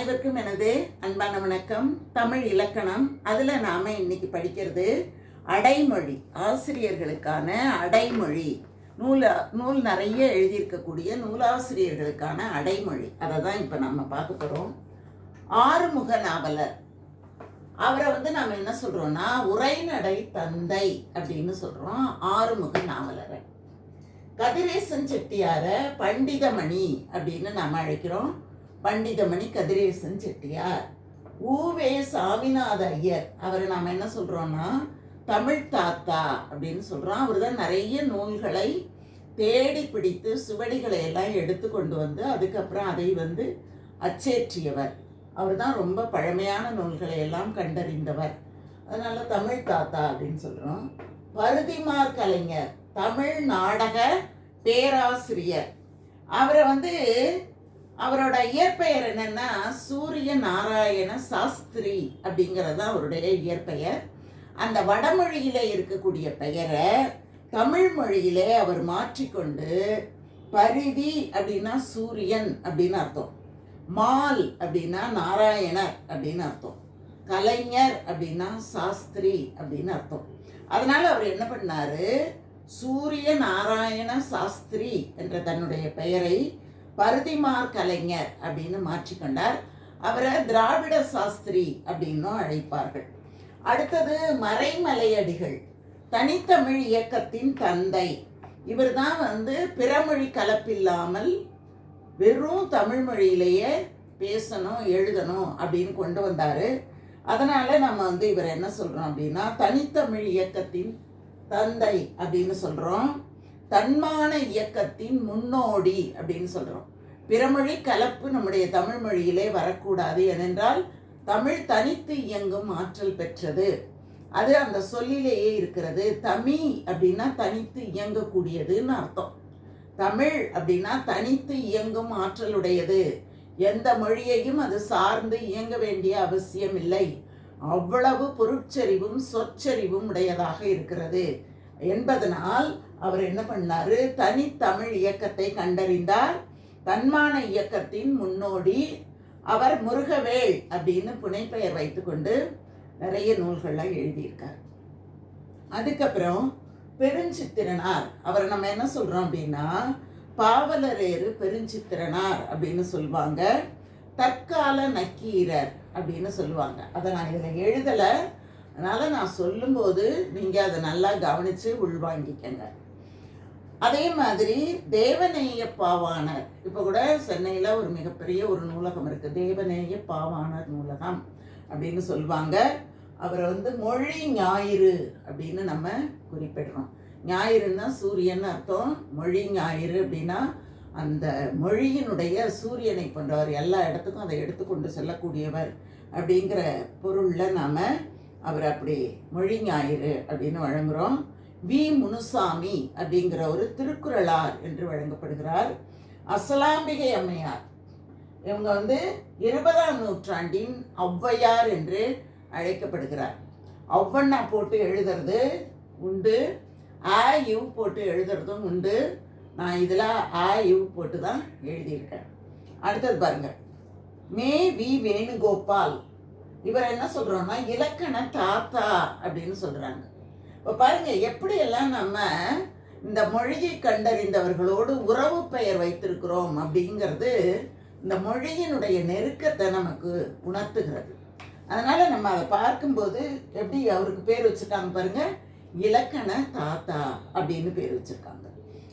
அனைவருக்கும் எனது அன்பான வணக்கம். தமிழ் இலக்கணம். அதில் நாம் இன்னைக்கு படிக்கிறது அடைமொழி. ஆசிரியர்களுக்கான அடைமொழி. நூல் நூல் நிறைய எழுதியிருக்கக்கூடிய நூலாசிரியர்களுக்கான அடைமொழி. அதை தான் இப்போ நம்ம பார்க்க போகிறோம் ஆறுமுக நாவலர். அவரை வந்து நாம் என்ன சொல்கிறோம்னா உரைநடை தந்தை அப்படின்னு சொல்கிறோம் ஆறுமுக நாவலரை. கதிரேசன் செட்டியாரை பண்டிதமணி அப்படின்னு நாம் அழைக்கிறோம். பண்டிதமணி கதிரேசன் செட்டியார் ஊவே சாமிநாத ஐயர். அவரை நாம் என்ன சொல்கிறோன்னா தமிழ் தாத்தா அப்படின்னு சொல்கிறோம் அவர் தான் நிறைய நூல்களை தேடி பிடித்து சுவடிகளை எல்லாம் எடுத்து கொண்டு வந்து அதுக்கப்புறம் அதை வந்து அச்சேற்றியவர். அவர் தான் ரொம்ப பழமையான நூல்களை எல்லாம் கண்டறிந்தவர். அதனால தமிழ் தாத்தா அப்படின்னு சொல்கிறோம் பருதிமார் கலைஞர் தமிழ் நாடக பேராசிரியர். அவரை வந்து அவரோட இயற்பெயர் என்னன்னா சூரிய நாராயண சாஸ்திரி அப்படிங்கிறது தான் அவருடைய இயற்பெயர். அந்த வடமொழியில இருக்கக்கூடிய பெயரை தமிழ் மொழியிலே அவர் மாற்றிக்கொண்டு பரிதி அப்படின்னா சூரியன் அப்படின்னு அர்த்தம். மால் அப்படின்னா நாராயணர் அப்படின்னு அர்த்தம். கலைஞர் அப்படின்னா சாஸ்திரி அப்படின்னு அர்த்தம். அதனால அவர் என்ன பண்ணாரு? சூரிய நாராயண சாஸ்திரி என்ற தன்னுடைய பெயரை பருதிமார் கலைஞர் அப்படின்னு மாற்றிக்கொண்டார் அவரை திராவிட சாஸ்திரி அப்படின்னும் அழைப்பார்கள். அடுத்தது மறைமலையடிகள் தனித்தமிழ் இயக்கத்தின் தந்தை. இவர் தான் வந்து பிறமொழி கலப்பில்லாமல் வெறும் தமிழ் மொழியிலேயே பேசணும் எழுதணும் அப்படின்னு கொண்டு வந்தார். அதனால் நம்ம வந்து இவர் என்ன சொல்கிறோம் அப்படின்னா தனித்தமிழ் இயக்கத்தின் தந்தை அப்படின்னு சொல்கிறோம் தன்மான இயக்கத்தின் முன்னோடி அப்படின்னு சொல்கிறோம் பிறமொழி கலப்பு நம்முடைய தமிழ் மொழியிலே வரக்கூடாது ஏனென்றால் தமிழ் தனித்து இயங்கும் ஆற்றல் பெற்றது. அது அந்த சொல்லிலேயே இருக்கிறது. தமி அப்படின்னா தனித்து இயங்கக்கூடியதுன்னு அர்த்தம். தமிழ் அப்படின்னா தனித்து இயங்கும் ஆற்றலுடையது. எந்த மொழியையும் அது சார்ந்து இயங்க வேண்டிய அவசியம் இல்லை அவ்வளவு பொருட்சரிவும் சொற்சரிவும் உடையதாக இருக்கிறது. என்பதனால் அவர் என்ன பண்ணாரு? தனித்தமிழ் இயக்கத்தை கண்டறிந்தார். தன்மான இயக்கத்தின் முன்னோடி அவர் முருகவேள் அப்படின்னு புனைப்பெயர் வைத்துக்கொண்டு நிறைய நூல்கள்லாம் எழுதியிருக்கார். அதுக்கப்புறம் பெருஞ்சித்திரனார் அவரை நம்ம என்ன சொல்கிறோம் அப்படின்னா பாவலரேறு பெருஞ்சித்திரனார் அப்படின்னு சொல்லுவாங்க. தற்கால நக்கீரர் அப்படின்னு சொல்லுவாங்க. அதை நான் இதில் எழுதலை. அதனால் நான் சொல்லும்போது நீங்கள் அதை நல்லா கவனித்து உள்வாங்கிக்கங்க அதே மாதிரி தேவநேய பாவாணர் இப்போ கூட சென்னையில் ஒரு மிகப்பெரிய ஒரு நூலகம் இருக்குது தேவநேய பாவாணர் நூலகம் அப்படின்னு சொல்லுவாங்க. அவரை வந்து மொழி ஞாயிறு அப்படின்னு நம்ம குறிப்பிடுறோம். ஞாயிறுன்னா சூரியன் அர்த்தம். மொழி ஞாயிறு அப்படின்னா அந்த மொழியினுடைய சூரியனை போன்றவர். எல்லா இடத்துக்கும் அதை எடுத்துக்கொண்டு செல்லக்கூடியவர் அப்படிங்கிற பொருளில் நாம் அவர் அப்படி மொழி ஞாயிறு அப்படின்னு வழங்குகிறோம் வி. முனுசாமி அப்படிங்கிற ஒரு திருக்குறளார் என்று வழங்கப்படுகிறார். அசலாம்பிகை அம்மையார். இவங்க வந்து இருபதாம் நூற்றாண்டின் ஔவையார் என்று அழைக்கப்படுகிறார். ஒவ்வொன்னா போட்டு எழுதுறது உண்டு. ஆ யூ போட்டு எழுதுறதும் உண்டு. நான் இதில் ஆ யூ போட்டு தான் எழுதியிருக்கேன். அடுத்தது பாருங்கள் மே வி. வேணுகோபால். இவர் என்ன சொல்கிறோன்னா இலக்கண தாத்தா அப்படின்னு சொல்கிறாங்க இப்போ பாருங்கள் எப்படியெல்லாம் நம்ம இந்த மொழியை கண்டறிந்தவர்களோடு உறவு பெயர் வைத்திருக்கிறோம் அப்படிங்கிறது இந்த மொழியினுடைய நெருக்கத்தை நமக்கு உணர்த்துகிறது. அதனால் நம்ம அதை பார்க்கும்போது எப்படி அவருக்கு பேர் வச்சுருக்காங்க பாருங்கள் இலக்கண தாத்தா அப்படின்னு பேர் வச்சுருக்காங்க.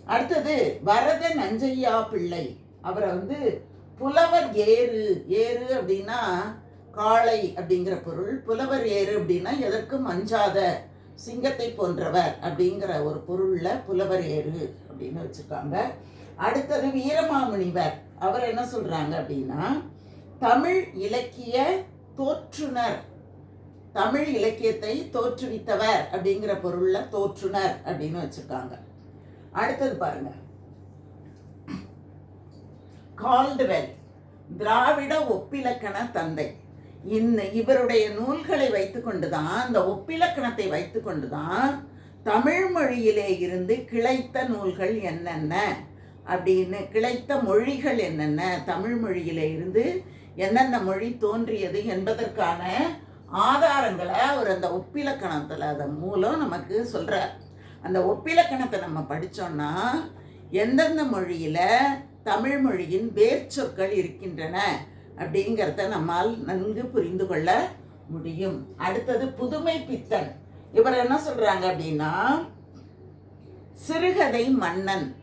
அடுத்தது வரத நஞ்சையா பிள்ளை அவரை வந்து புலவர் ஏறு ஏறு அப்படின்னா காளை அப்படிங்கிற பொருள் புலவர் ஏறு அப்படின்னா எதற்கும் அஞ்சாத சிங்கத்தை போன்றவர் அப்படிங்கிற ஒரு பொருளில் புலவர் ஏறு அப்படின்னு வச்சுருக்காங்க. அடுத்தது வீரமாமுனிவர். அவர் என்ன சொல்கிறாங்க அப்படின்னா தமிழ் இலக்கிய தோற்றுனர். தமிழ் இலக்கியத்தை தோற்றுவித்தவர் அப்படிங்கிற பொருளில் தோற்றுனர் அப்படின்னு வச்சுருக்காங்க. அடுத்தது பாருங்க. கால்டுவெல் திராவிட ஒப்பிலக்கண தந்தை. இந்த இவருடைய நூல்களை வைத்துக்கொண்டு தான் இந்த ஒப்பிலக்கணத்தை வைத்துக்கொண்டு தான் தமிழ் மொழியிலே இருந்து கிளைத்த நூல்கள் என்னென்ன அப்படின்னு கிளைத்த மொழிகள் என்னென்ன தமிழ் மொழியிலே இருந்து எந்தெந்த மொழி தோன்றியது என்பதற்கான ஆதாரங்களை அவர் அந்த ஒப்பிலக்கணத்தில் அதன் மூலம் நமக்கு சொல்கிறார் அந்த ஒப்பிலக்கணத்தை நம்ம படித்தோம்னா எந்தெந்த மொழியில் தமிழ் மொழியின் வேர்ச்சொற்கள் இருக்கின்றன அப்படிங்கிறத நம்மால் நன்கு புரிந்து கொள்ள முடியும். அடுத்தது புதுமை பித்தன். இவர் என்ன சொல்றாங்க அப்படின்னா சிறுகதை மன்னன்.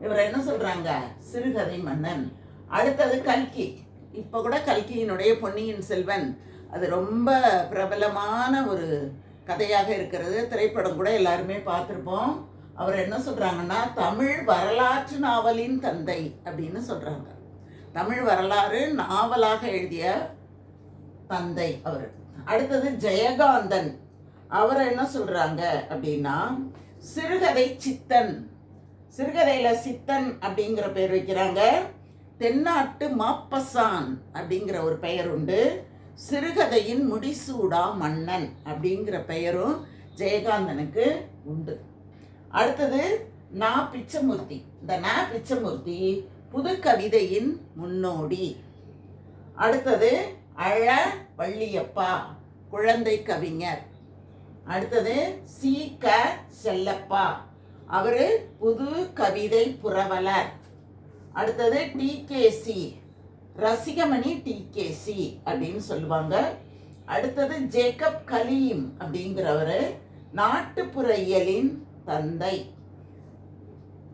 இவர் என்ன சொல்றாங்க? சிறுகதை மன்னன். அடுத்தது கல்கி. இப்போ கூட கல்கியினுடைய பொன்னியின் செல்வன். அது ரொம்ப பிரபலமான ஒரு கதையாக இருக்கிறது. திரைப்படம் கூட எல்லாருமே பார்த்துருப்போம். அவர் என்ன சொல்றாங்கன்னா தமிழ் வரலாற்று நாவலின் தந்தை அப்படின்னு சொல்றாங்க. தமிழ் வரலாறு நாவலாக எழுதிய தந்தை அவர். அடுத்தது ஜெயகாந்தன். அவர் என்ன சொல்றாங்க அப்படின்னா சிறுகதை சித்தன். சிறுகதையில சித்தன் அப்படிங்கிற பேர் வைக்கிறாங்க. தென்னாட்டு மாப்பசான் அப்படிங்கிற ஒரு பெயர் உண்டு. சிறுகதையின் முடிசூடா மன்னன் அப்படிங்கிற பெயரும் ஜெயகாந்தனுக்கு உண்டு. அடுத்தது நா பிச்சமூர்த்தி. இந்த நா பிச்சமூர்த்தி புது கவிதையின் முன்னோடி. அடுத்தது அழ வள்ளியப்பா குழந்தை கவிஞர். அடுத்தது சி க செல்லப்பா. அவர் புது கவிதை புரவலர். அடுத்தது டிகேசி ரசிகமணி டிகேசி அப்படின்னு சொல்லுவாங்க. அடுத்தது ஜேக்கப் கலீம் அப்படிங்கிறவர் நாட்டுப்புற இயலின் தந்தை.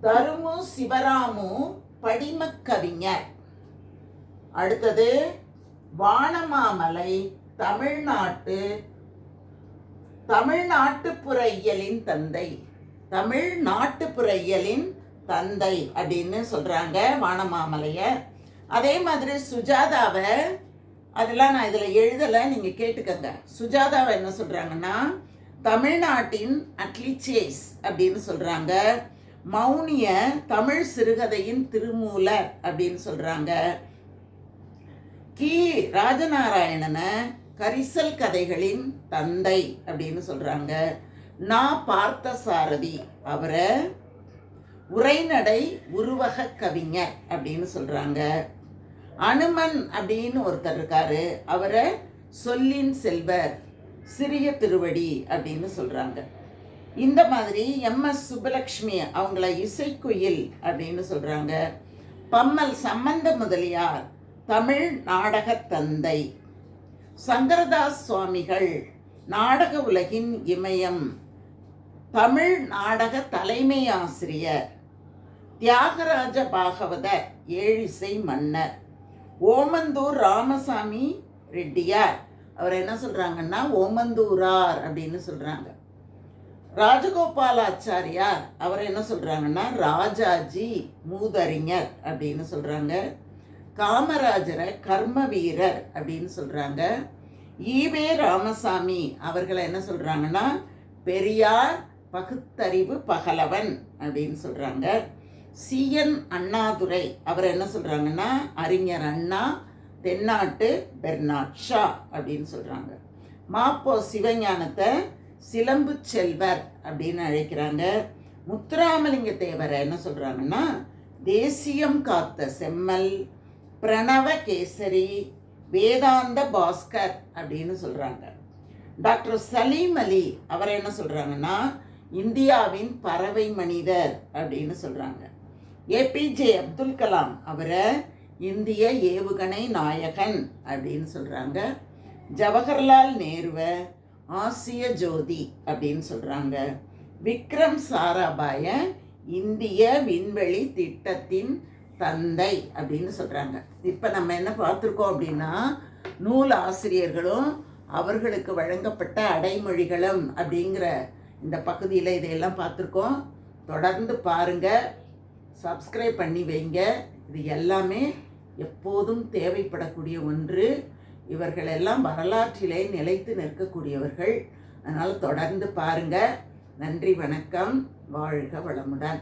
தருமு சிவராமு படிமக்கவிஞர். அடுத்தது வானமாமலை தமிழ்நாட்டு தமிழ் நாட்டுப்புற இயலின் தந்தை. தமிழ் நாட்டுப்புற இயலின் தந்தை அப்படின்னு சொல்றாங்க வானமாமலைய. அதே மாதிரி சுஜாதாவை அதெல்லாம் நான் இதில் எழுதலை நீங்கள் கேட்டுக்கங்க. சுஜாதாவை என்ன சொல்கிறாங்கன்னா தமிழ்நாட்டின் அட்லிச்சேஸ் அப்படின்னு சொல்கிறாங்க மௌனிய தமிழ் சிறுகதையின் திருமூலர் அப்படின்னு சொல்கிறாங்க கி. ராஜநாராயணனை கரிசல் கதைகளின் தந்தை அப்படின்னு சொல்கிறாங்க நா. பார்த்த சாரதி அவரை உரைநடை உருவக கவிஞர் அப்படின்னு சொல்கிறாங்க அனுமன் அப்படின்னு ஒருத்தர் இருக்காரு. அவரை சொல்லின் செல்வர் சிறிய திருவடி அப்படின்னு சொல்கிறாங்க இந்த மாதிரி எம்எஸ் சுப்பலக்ஷ்மி அவங்கள இசைக்குயில் அப்படின்னு சொல்கிறாங்க பம்மல் சம்பந்த முதலியார் தமிழ் நாடக தந்தை. சங்கரதாஸ் சுவாமிகள் நாடக உலகின் இமயம். தமிழ் நாடக தலைமை ஆசிரியர். தியாகராஜ பாகவதர் ஏழிசை மன்னர். ஓமந்தூர் ராமசாமி ரெட்டியார். அவர் என்ன சொல்கிறாங்கன்னா ஓமந்தூரார் அப்படின்னு சொல்கிறாங்க ராஜகோபாலாச்சாரியார் அவர் என்ன சொல்கிறாங்கன்னா ராஜாஜி மூதறிஞர் அப்படின்னு சொல்கிறாங்க காமராஜரை கர்ம வீரர் அப்படின்னு சொல்கிறாங்க ஈவே ராமசாமி அவர்களை என்ன சொல்கிறாங்கன்னா பெரியார் பகுத்தறிவு பகலவன் அப்படின்னு சொல்கிறாங்க சிஎன் அண்ணாதுரை அவர் என்ன சொல்கிறாங்கன்னா அறிஞர் அண்ணா தென்னாட்டு பெர்னாட் ஷா அப்படின்னு சொல்கிறாங்க மாப்போ சிவஞானத்தை சிலம்பு செல்வர் அப்படின்னு அழைக்கிறாங்க. முத்துராமலிங்க தேவரை என்ன சொல்கிறாங்கன்னா தேசியம் காத்த செம்மல் பிரணவ கேசரி வேதாந்த பாஸ்கர் அப்படின்னு சொல்கிறாங்க டாக்டர் சலீம் அலி அவர் என்ன சொல்கிறாங்கன்னா இந்தியாவின் பறவை மனிதர் அப்படின்னு சொல்கிறாங்க ஏபிஜே அப்துல் கலாம் அவரை இந்திய ஏவுகணை நாயகன் அப்படின்னு சொல்கிறாங்க ஜவஹர்லால் நேருவை ஆசிய ஜோதி அப்படின்னு சொல்கிறாங்க விக்ரம் சாராபாய இந்திய விண்வெளி திட்டத்தின் தந்தை அப்படின்னு சொல்கிறாங்க இப்போ நம்ம என்ன பார்த்துருக்கோம் அப்படின்னா நூல் ஆசிரியர்களும் அவர்களுக்கு வழங்கப்பட்ட அடைமொழிகளும் அப்படிங்கிற இந்த பகுதியில் இதையெல்லாம் பார்த்துருக்கோம். தொடர்ந்து பாருங்கள் சப்ஸ்கிரைப் பண்ணி வைங்க. இது எல்லாமே எப்போதும் தேவைப்படக்கூடிய ஒன்று. இவர்கள் எல்லாம் வரலாற்றிலே நிலைத்து நிற்கக்கூடியவர்கள். அதனால் தொடர்ந்து பாருங்க. நன்றி வணக்கம். வாழ்க வளமுடன்.